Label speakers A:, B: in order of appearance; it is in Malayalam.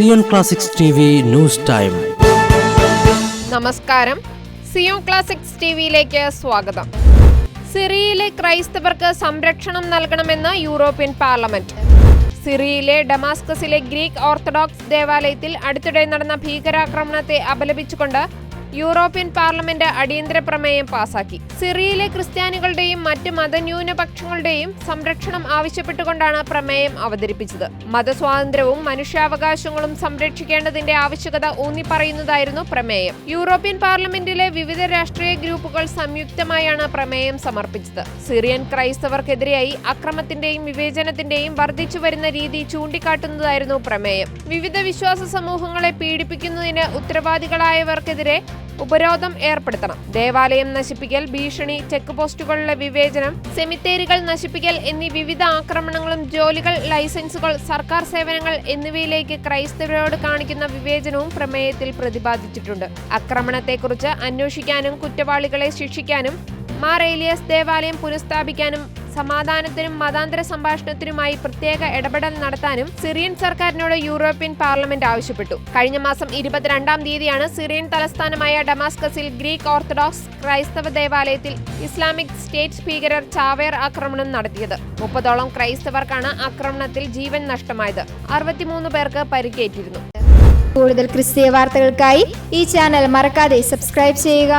A: Zion classics T news time.
B: നമസ്കാരം. സിയോൺ ക്ലാസിക്സ് ടിവിയിലേക്ക് സ്വാഗതം. സിറിയയിലെ ക്രൈസ്തവർക്ക് സംരക്ഷണം നൽകണമെന്ന് യൂറോപ്യൻ പാർലമെന്റ്. സിറിയയിലെ ഡമാസ്കസിലെ ഗ്രീക്ക് ഓർത്തഡോക്സ് ദേവാലയത്തിൽ അടുത്തിടെ നടന്ന ഭീകരാക്രമണത്തെ അപലപിച്ചുകൊണ്ട് യൂറോപ്യൻ പാർലമെന്റ് അടിയന്തര പ്രമേയം പാസാക്കി. സിറിയയിലെ ക്രിസ്ത്യാനികളുടെയും മറ്റ് മതന്യൂനപക്ഷങ്ങളുടെയും സംരക്ഷണം ആവശ്യപ്പെട്ടുകൊണ്ടാണ് പ്രമേയം അവതരിപ്പിച്ചത്. മതസ്വാതന്ത്ര്യവും മനുഷ്യാവകാശങ്ങളും സംരക്ഷിക്കേണ്ടതിന്റെ ആവശ്യകത ഊന്നിപ്പറയുന്നതായിരുന്നു പ്രമേയം. യൂറോപ്യൻ പാർലമെന്റിലെ വിവിധ രാഷ്ട്രീയ ഗ്രൂപ്പുകൾ സംയുക്തമായാണ് പ്രമേയം സമർപ്പിച്ചത്. സിറിയൻ ക്രൈസ്തവർക്കെതിരെയായി അക്രമത്തിന്റെയും വിവേചനത്തിന്റെയും വർദ്ധിച്ചു വരുന്ന രീതി ചൂണ്ടിക്കാട്ടുന്നതായിരുന്നു പ്രമേയം. വിവിധ വിശ്വാസ സമൂഹങ്ങളെ പീഡിപ്പിക്കുന്നതിന് ഉത്തരവാദികളായവർക്കെതിരെ ഉപരോധം ഏർപ്പെടുത്തണം. ദേവാലയം നശിപ്പിക്കൽ ഭീഷണി ചെക്ക് പോസ്റ്റുകളിലെ വിവേചനം സെമിത്തേരികൾ നശിപ്പിക്കൽ എന്നീ വിവിധ ആക്രമണങ്ങളും ജോലികൾ ലൈസൻസുകൾ സർക്കാർ സേവനങ്ങൾ എന്നിവയിലേക്ക് ക്രൈസ്തവരോട് കാണിക്കുന്ന വിവേചനവും പ്രമേയത്തിൽ പ്രതിപാദിച്ചിട്ടുണ്ട്. ആക്രമണത്തെക്കുറിച്ച് അന്വേഷിക്കാനും കുറ്റവാളികളെ ശിക്ഷിക്കാനും മാർ ഏലിയസ് ദേവാലയം പുനഃസ്ഥാപിക്കാനും സമാധാനത്തിനും മതാന്തര സംഭാഷണത്തിനുമായി പ്രത്യേക ഇടപെടൽ നടത്താനും സിറിയൻ സർക്കാരിനോട് യൂറോപ്യൻ പാർലമെന്റ് ആവശ്യപ്പെട്ടു. കഴിഞ്ഞ മാസം ഇരുപത്തിരണ്ടാം തീയതിയാണ് സിറിയൻ തലസ്ഥാനമായ ഡമാസ്കസിൽ ഗ്രീക്ക് ഓർത്തഡോക്സ് ക്രൈസ്തവ ദേവാലയത്തിൽ ഇസ്ലാമിക് സ്റ്റേറ്റ് ഭീകരർ ചാവേർ ആക്രമണം നടത്തിയത്. മുപ്പതോളം ക്രൈസ്തവർക്കാണ് ആക്രമണത്തിൽ ജീവൻ നഷ്ടമായത്. അറുപത്തിമൂന്ന് പേർക്ക് പരിക്കേറ്റിരുന്നു.
C: കൂടുതൽ ക്രിസ്തീയ വാർത്തകൾക്കായി ഈ ചാനൽ മറക്കാതെ സബ്സ്ക്രൈബ് ചെയ്യുക.